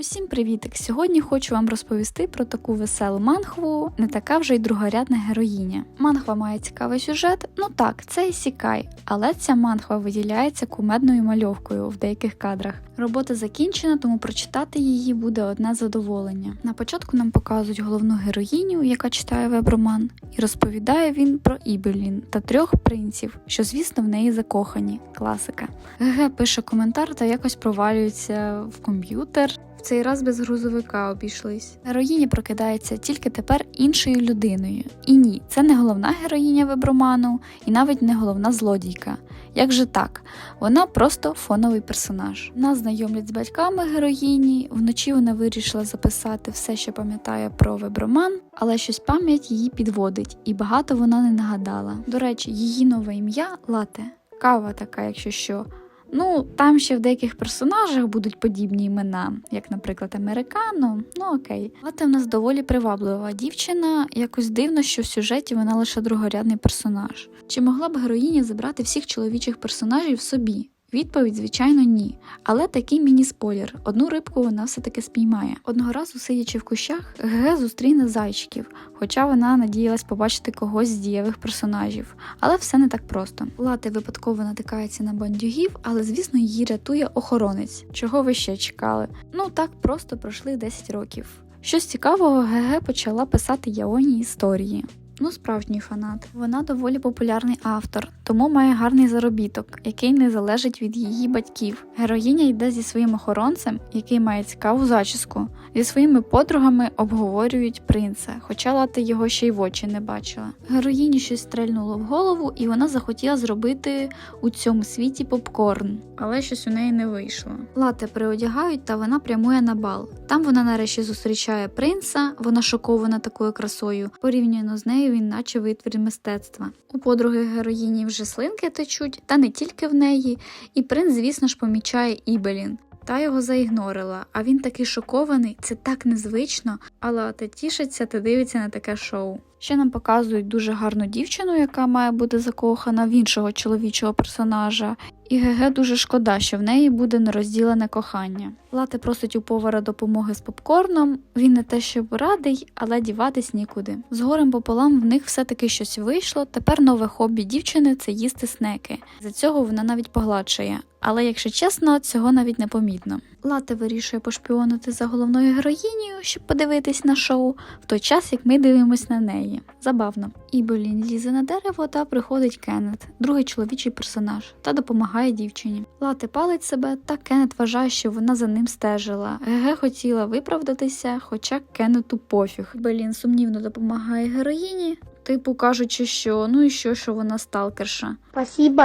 Усім привітик! Сьогодні хочу вам розповісти про таку веселу манхву, не така вже й другорядна героїня. Манхва має цікавий сюжет, ну так, це і сікай, але ця манхва виділяється кумедною мальовкою в деяких кадрах. Робота закінчена, тому прочитати її буде одне задоволення. На початку нам показують головну героїню, яка читає веб-роман, і розповідає він про Ібелін та трьох принців, що, звісно, в неї закохані. Класика. ГГ пише коментар та якось провалюється в комп'ютер. Цей раз без грузовика обійшлись. Героїня прокидається тільки тепер іншою людиною. І ні, це не головна героїня веброману, і навіть не головна злодійка. Як же так? Вона просто фоновий персонаж. Нас знайомлять з батьками героїні. Вночі вона вирішила записати все, що пам'ятає про веброман, але щось пам'ять її підводить, і багато вона не нагадала. До речі, її нове ім'я Лате. Кава така, якщо що. Ну, там ще в деяких персонажах будуть подібні імена, як, наприклад, Американо. Ну окей. Лате в нас доволі приваблива дівчина. Якось дивно, що в сюжеті вона лише другорядний персонаж. Чи могла б героїня забрати всіх чоловічих персонажів собі? Відповідь, звичайно, ні. Але такий міні-спойлер. Одну рибку вона все-таки спіймає. Одного разу, сидячи в кущах, ГГ зустріне зайчиків, хоча вона надіялась побачити когось з дієвих персонажів. Але все не так просто. Лати випадково натикається на бандюгів, але звісно її рятує охоронець. Чого ви ще чекали? Ну так просто пройшли 10 років. Щось цікавого ГГ почала писати Яоні історії. Ну, справжній фанат. Вона доволі популярний автор, тому має гарний заробіток, який не залежить від її батьків. Героїня йде зі своїм охоронцем, який має цікаву зачіску. Зі своїми подругами обговорюють принца, хоча лати його ще й в очі не бачила. Героїні щось стрельнуло в голову, і вона захотіла зробити у цьому світі попкорн, але щось у неї не вийшло. Лате приодягають, та вона прямує на бал. Там вона нарешті зустрічає принца, вона шокована такою красою. Порівняно з нею він наче витвір мистецтва. У подруги героїні вже слинки течуть, та не тільки в неї, і принц, звісно ж, помічає Ібелін. Та його заігнорила, а він такий шокований, це так незвично, але та тішиться та дивиться на таке шоу. Ще нам показують дуже гарну дівчину, яка має бути закохана в іншого чоловічого персонажа, і ГГ дуже шкода, що в неї буде нерозділене кохання. Лате просить у повара допомоги з попкорном. Він не те, щоб радий, але діватись нікуди. З горем пополам в них все-таки щось вийшло. Тепер нове хобі дівчини це їсти снеки. За цього вона навіть погладшує. Але, якщо чесно, цього навіть не помітно. Лате вирішує пошпіонити за головною героїнею, щоб подивитись на шоу, в той час як ми дивимось на неї. Забавно. Ібелін лізе на дерево та приходить Кеннет, другий чоловічий персонаж, та допомагає дівчині. Лати палить себе, та Кеннет вважає, що вона за ним стежила. Геге хотіла виправдатися, хоча Кеннету пофіг. Белін сумнівно допомагає героїні, типу кажучи, що ну і що, що вона сталкерша. Спасибо,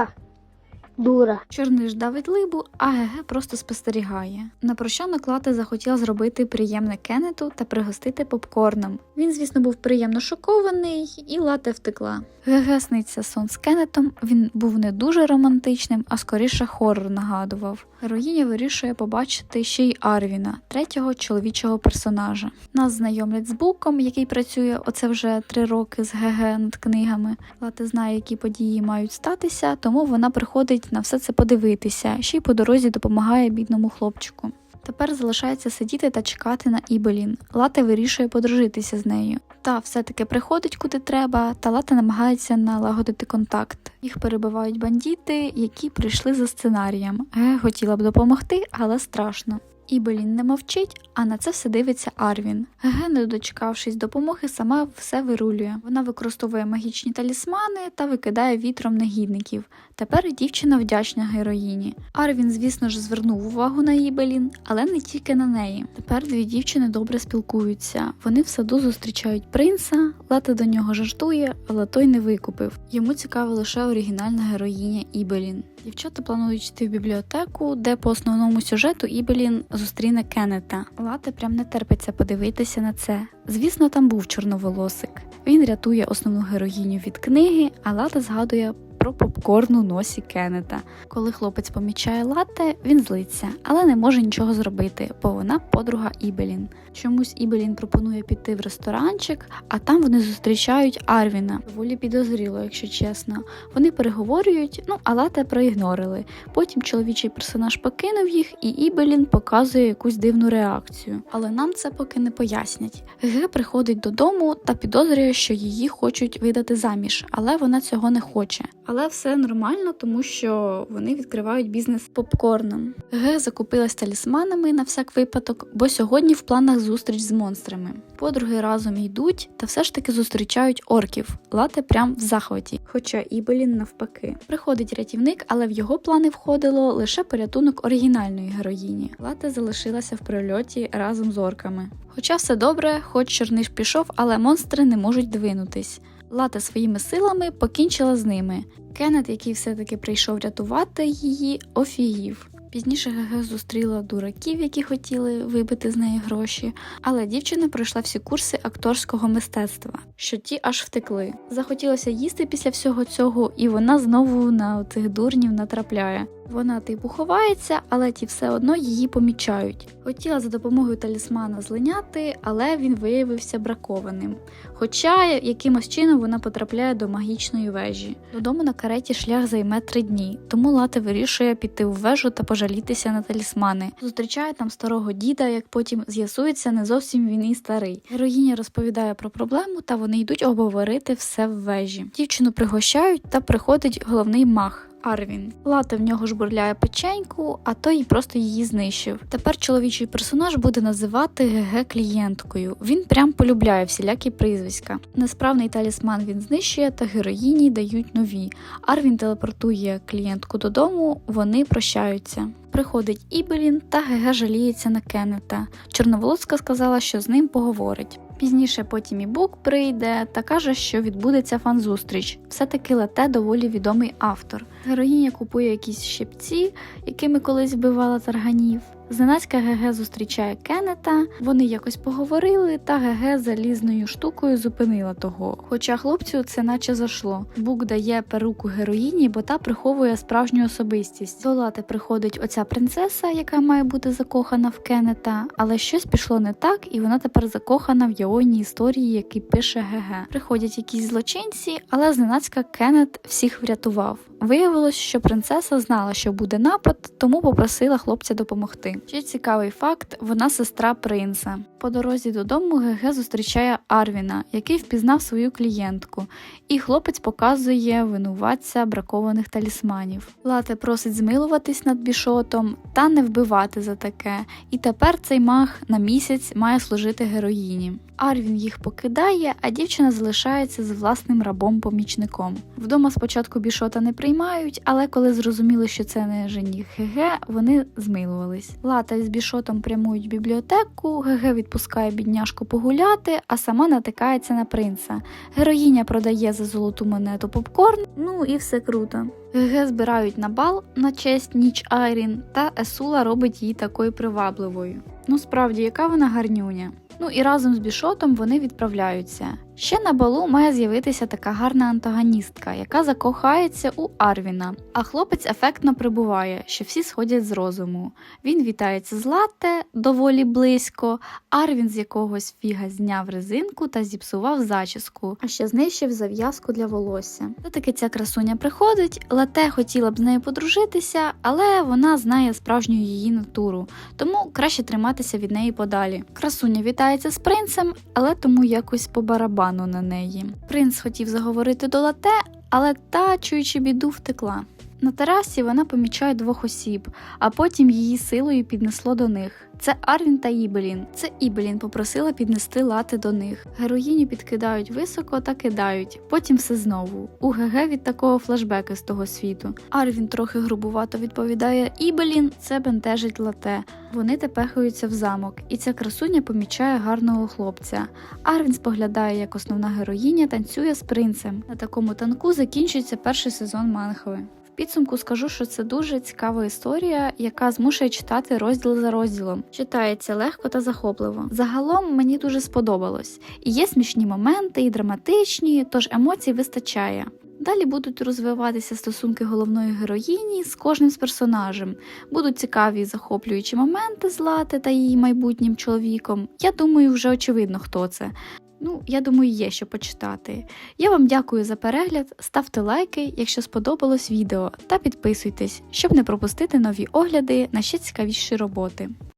дура. Чорниш давить либу, а ГГ просто спостерігає. На прощанок Лате захотіла зробити приємне Кеннету та пригостити попкорном. Він, звісно, був приємно шокований, і Лате втекла. ГГ сниться сон з Кеннетом. Він був не дуже романтичним, а скоріше хоррор нагадував. Героїня вирішує побачити ще й Арвіна, третього чоловічого персонажа. Нас знайомлять з Буком, який працює оце вже три роки з ГГ над книгами. Лате знає, які події мають статися, тому вона приходить на все це подивитися, ще й по дорозі допомагає бідному хлопчику. Тепер залишається сидіти та чекати на Ібелін. Лата вирішує подружитися з нею. Та все-таки приходить куди треба, та лата намагається налагодити контакт. Їх перебивають бандіти, які прийшли за сценарієм. Ге хотіла б допомогти, але страшно. Ібелін не мовчить, а на це все дивиться Арвін. Ге, не дочекавшись допомоги, сама все вирулює. Вона використовує магічні талісмани та викидає вітром негідників. Тепер дівчина вдячна героїні. Арвін, звісно ж, звернув увагу на Ібелін, але не тільки на неї. Тепер дві дівчини добре спілкуються. Вони в саду зустрічають принца, Лата до нього жартує, але той не викупив. Йому цікава лише оригінальна героїня Ібелін. Дівчата планують йти в бібліотеку, де по основному сюжету Ібелін зустріне Кеннета. Лати прям не терпиться подивитися на це. Звісно, там був чорноволосик. Він рятує основну героїню від книги, а Лата згадує про попкорн у носі Кеннета. Коли хлопець помічає Лате, він злиться, але не може нічого зробити, бо вона подруга Ібелін. Чомусь Ібелін пропонує піти в ресторанчик, а там вони зустрічають Арвіна. Доволі підозріло, якщо чесно. Вони переговорюють, ну а лате проігнорили. Потім чоловічий персонаж покинув їх, і Ібелін показує якусь дивну реакцію. Але нам це поки не пояснять. Г приходить додому та підозрює, що її хочуть видати заміж, але вона цього не хоче. Але все нормально, тому що вони відкривають бізнес попкорном. Г закупилась талісманами на всяк випадок, бо сьогодні в планах зустріч з монстрами. Подруги разом йдуть та все ж таки зустрічають орків. Лате прям в захваті, хоча Ібелін навпаки. Приходить рятівник, але в його плани входило лише порятунок оригінальної героїні. Лате залишилася в прильоті разом з орками. Хоча все добре, хоч чорниш пішов, але монстри не можуть двинутись. Лата своїми силами покінчила з ними. Кеннет, який все-таки прийшов рятувати її, офігів. Пізніше ГГ зустріла дураків, які хотіли вибити з неї гроші, але дівчина пройшла всі курси акторського мистецтва, що ті аж втекли. Захотілося їсти після всього цього, і вона знову на цих дурнів натрапляє. Вона типу ховається, але ті все одно її помічають. Хотіла за допомогою талісмана злиняти, але він виявився бракованим. Хоча якимось чином вона потрапляє до магічної вежі. Додому на кареті шлях займе три дні, тому Лате вирішує піти в вежу та пожалітися на талісмани. Зустрічає там старого діда, як потім з'ясується, не зовсім він і старий. Героїня розповідає про проблему, та вони йдуть обговорити все в вежі. Дівчину пригощають та приходить головний маг. Арвін. Лата в нього жбурляє печеньку, а той просто її знищив. Тепер чоловічий персонаж буде називати ГГ клієнткою. Він прям полюбляє всілякі прізвиська. Несправний талісман він знищує, та героїні дають нові. Арвін телепортує клієнтку додому, вони прощаються. Приходить Ібелін та ГГ жаліється на Кеннета. Чорноволоска сказала, що з ним поговорить. Пізніше потім і Бук прийде та каже, що відбудеться фан-зустріч. Все-таки Лате доволі відомий автор. Героїня купує якісь щепці, якими колись вбивала тарганів. Зненацька ГГ зустрічає Кеннета, вони якось поговорили, та ГГ залізною штукою зупинила того. Хоча хлопцю це наче зашло. Бук дає перуку героїні, бо та приховує справжню особистість. До Лати приходить оця принцеса, яка має бути закохана в Кеннета, але щось пішло не так, і вона тепер закохана в яойній історії, які пише ГГ. Приходять якісь злочинці, але зненацька Кеннет всіх врятував. Виявилось, що принцеса знала, що буде напад, тому попросила хлопця допомогти. Ще цікавий факт: вона сестра принца. По дорозі додому ГГ зустрічає Арвіна, який впізнав свою клієнтку, і хлопець показує винуватця бракованих талісманів. Лате просить змилуватись над бішотом та не вбивати за таке. І тепер цей маг на місяць має служити героїні. Арвін їх покидає, а дівчина залишається з власним рабом-помічником. Вдома спочатку бішота не приймають, але коли зрозуміли, що це не жених ГГ, вони змилувались. Лата з бішотом прямують в бібліотеку, ГГ відпускає бідняшку погуляти, а сама натикається на принца. Героїня продає за золоту монету попкорн, ну і все круто. ГГ збирають на бал на честь ніч Айрін, та Есула робить її такою привабливою. Ну справді, яка вона гарнюня. Ну і разом з бішотом вони відправляються. Ще на балу має з'явитися така гарна антагоністка, яка закохається у Арвіна. А хлопець ефектно прибуває, що всі сходять з розуму. Він вітається з латте доволі близько. Арвін з якогось фіга зняв резинку та зіпсував зачіску, а ще знищив зав'язку для волосся. Та таки ця красуня приходить. Лате хотіла б з нею подружитися, але вона знає справжню її натуру, тому краще триматися від неї подалі. Красуня вітається з принцем, але тому якось по барабану на неї. Принц хотів заговорити до лате, але та, чуючи біду, втекла. На терасі вона помічає двох осіб, а потім її силою піднесло до них. Це Арвін та Ібелін. Це Ібелін попросила піднести лати до них. Героїні підкидають високо та кидають. Потім все знову. У ГГ від такого флешбеки з того світу. Арвін трохи грубувато відповідає Ібелін, це бентежить лате. Вони тепехаються в замок, і ця красуня помічає гарного хлопця. Арвін споглядає, як основна героїня танцює з принцем. На такому танку закінчується перший сезон манхви. Підсумку скажу, що це дуже цікава історія, яка змушує читати розділ за розділом. Читається легко та захопливо. Загалом мені дуже сподобалось. І є смішні моменти, і драматичні, тож емоцій вистачає. Далі будуть розвиватися стосунки головної героїні з кожним з персонажем. Будуть цікаві і захоплюючі моменти з Лати та її майбутнім чоловіком. Я думаю, вже очевидно, хто це. Ну, я думаю, є що почитати. Я вам дякую за перегляд, ставте лайки, якщо сподобалось відео, та підписуйтесь, щоб не пропустити нові огляди на ще цікавіші роботи.